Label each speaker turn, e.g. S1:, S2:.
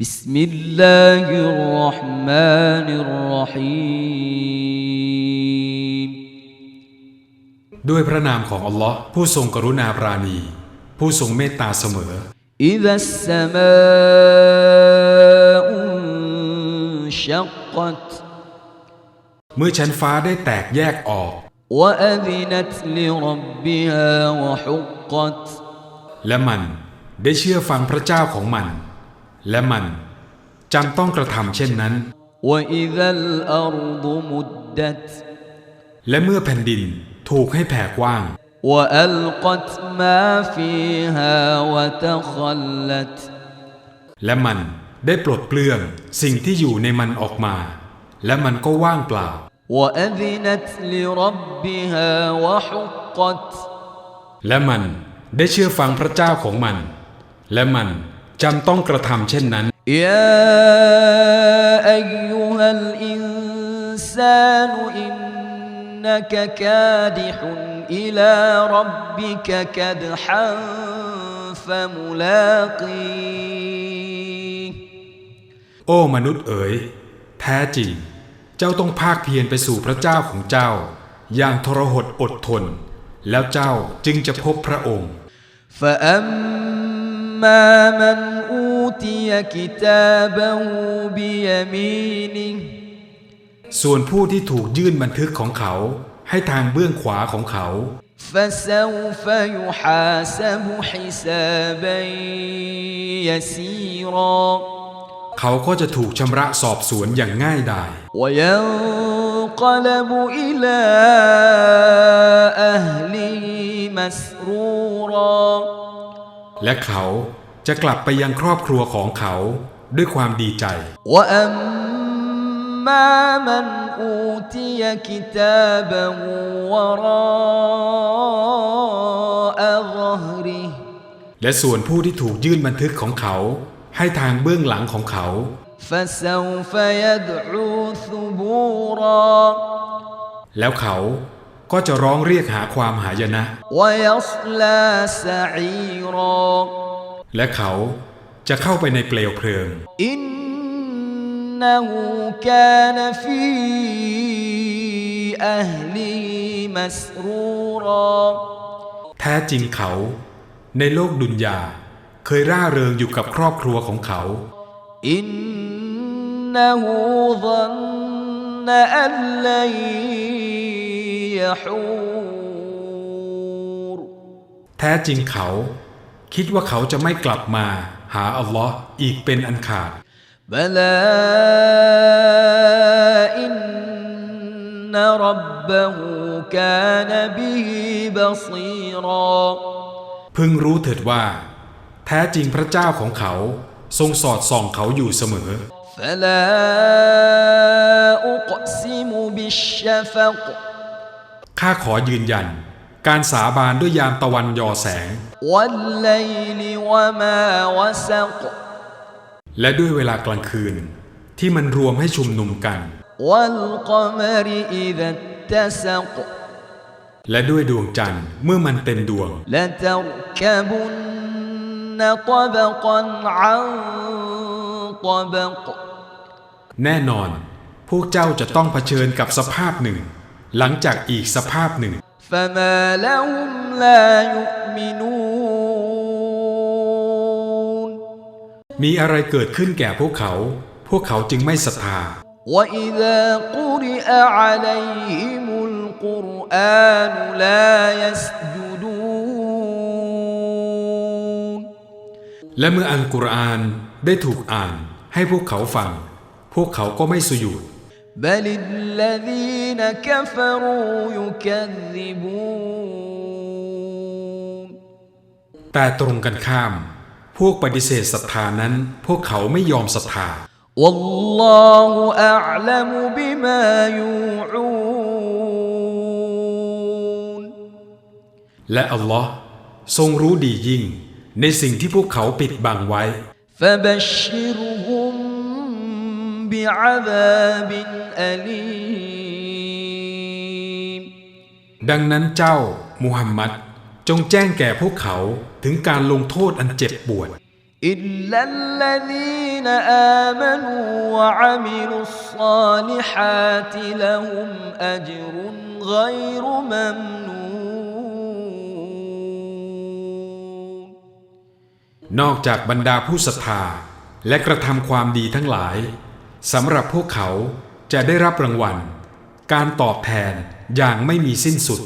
S1: بسم الله الرحمن الرحيم
S2: ด้วยพระนามของอัลลอฮ์ผู้ทรงกรุณาปราณี ผู้ทรงเมตตาเสมอ
S1: إذا السماء انشقت
S2: เมื่อชั้นฟ้าได้แตกแยกออก
S1: وأذنت لربها وحقت
S2: และมันได้เชื่อฟังพระเจ้าของมัน และมันจำต้องกระทำเช่นนั้น และเมื่อแผ่นดินถูกให้แผ่กว้าง และมันได้ปลดเปลื้องสิ่งที่อยู่ในมันออกมา และมันก็ว่างเปล่า และมันได้เชื่อฟังพระเจ้าของมัน และมัน จำต้องกระทำเช่นนั้น
S1: يا أيها الإنسان إنك كادح إلى ربك كدحا فملاقيه
S2: โอ้มนุษย์เอ๋ย แท้จริง เจ้าต้องภาคเพียรไปสู่พระเจ้าของเจ้า อย่างทรหดอดทน แล้วเจ้าจึงจะพบพระองค์
S1: فأما من أوتي كتابه بيمينه
S2: ส่วนผู้ที่ถูกยื่นบันทึกของเขา ให้ทางเบื้องขวาของเขา
S1: فسوف يحاسب حسابا يسيرا
S2: เขาก็จะถูกชำระสอบสวนอย่างง่ายดาย
S1: وينقلب إلى أهله مسرورا
S2: และเขาจะกลับไปยังครอบครัวของเขาด้วยความดีใจ
S1: وأما من أوتي كتابه وراء ظهره
S2: และส่วนผู้ที่ถูกยื่นบันทึกของเขา ให้ทางเบื้องหลังของเขา
S1: فسوف يدعو ثبورا
S2: แล้วเขา ก็จะร้องเรียกหาความหายนะ และเขาจะเข้าไปในเปลวเพลิง
S1: อินนูกานฟีอัลีมัสรูรอ
S2: แท้จริงเขา ในโลกดุนยา เคยร่าเริงอยู่กับครอบครัวของเขา
S1: อินนูันอัลลั
S2: แท้จริงเขา คิดว่าเขาจะไม่กลับมา หาอัลลอฮ์อีกเป็นอันขาด
S1: بلى إن ربه كان به بصيرا
S2: พึงรู้เถิดว่า แท้จริงพระเจ้าของเขา ทรงสอดส่องเขาอยู่เสมอ
S1: فلا أقسم بالشفق
S2: ข้าขอยืนยัน การสาบานด้วยยามตะวันยอแสง และด้วยเวลากลางคืน ที่มันรวมให้ชุมนุมกัน และด้วยดวงจันทร์เมื่อมันเต็มดวง แน่นอน พวกเจ้าจะต้องเผชิญกับสภาพหนึ่ง หลังจากอีกสภาพหนึ่ง
S1: فما لهم لا يؤمنون
S2: มีอะไรเกิดขึ้นแก่พวกเขา พวกเขาจึงไม่ศรัทธา
S1: وإذا قرئ عليهم القرآن لا يسجدون
S2: และเมื่ออัลกุรอานได้ถูกอ่านให้พวกเขาฟัง พวกเขาก็ไม่สุยุด
S1: بل الذين كفروا يكذبون
S2: แต่ตรงกันข้าม พวกปฏิเสธศรัทธานั้น พวกเขาไม่ยอมศรัทธา
S1: والله أعلم بما يوعون
S2: และอัลลอฮ์ทรงรู้ดียิ่ง ในสิ่งที่พวกเขาปิดบังไว้
S1: فبشرهم بعذاب أليم
S2: ดังนั้นเจ้ามุฮัมมัดจงแจ้งแก่พวกเขาถึงการลงโทษอันเจ็บปวด
S1: إلا الذين آمنوا وعملوا الصالحات لهم أجر غير ممنون
S2: นอกจากบรรดาผู้ศรัทธาและกระทำความดีทั้งหลาย สำหรับพวกเขาจะได้รับรางวัล การตอบแทนอย่างไม่มีสิ้นสุด